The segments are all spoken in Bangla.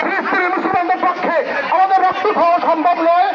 ফিলিস্তিনি মুসলমানদের পক্ষে আমাদের রক্ত খাওয়া সম্ভব নয়।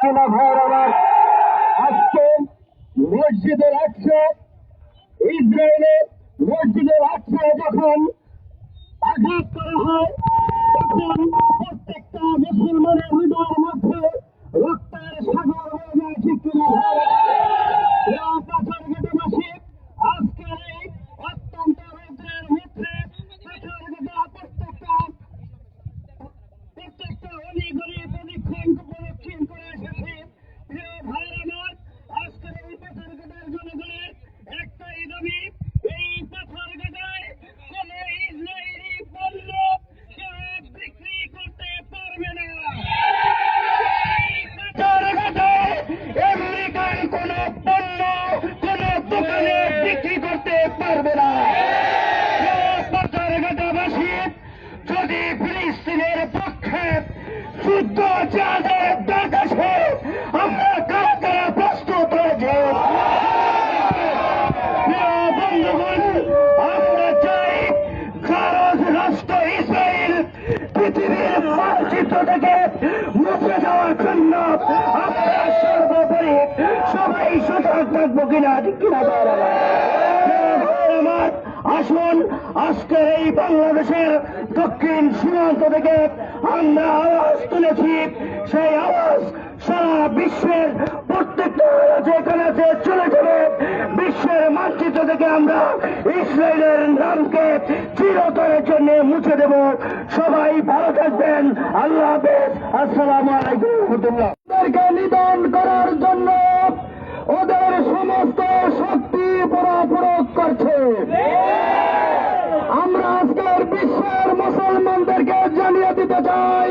কিনা ভাইয়ের আমার আজকে মসজিদের আকসা ইসরায়েলের মসজিদের আকসা যখন আঘাত করা হয়। তখন প্রত্যেকটা মুসলমানের হৃদয়ের মধ্যে সাগর হয়ে পণ্য কোন দোকানে বিক্রি করতে পারবে না। যদি ফিলিস্তিনের পক্ষে যুদ্ধ যাদের থাকব কিনা ঠিক কিনা আমার আসুন আজকে এই বাংলাদেশের দক্ষিণ সীমান্ত থেকে আমরা আওয়াজ তুলেছি। সেই আওয়াজ সারা বিশ্বের প্রত্যেকটা যেখানে আছে চলে যাবে বিশ্বের মানচিত্র থেকে আমরা ইসরায়েলের নামকে চিরতরের জন্য মুছে দেব। সবাই ভালো থাকবেন। আল্লাহ হাফেজ। আসসালামু আলাইকুম। রহমতুল্লাহ। নিধন করার জন্য ওদের সমস্ত শক্তি পরাপ্রয়োগ করছে। আমরা আজকের বিশ্বের মুসলমানদেরকে জানিয়ে দিতে চাই,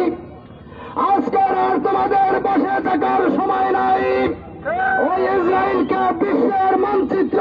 আজকের আর তোমাদের বসে থাকার সময় নাই। ওই ইসরায়েলকে বিশ্বের মানচিত্র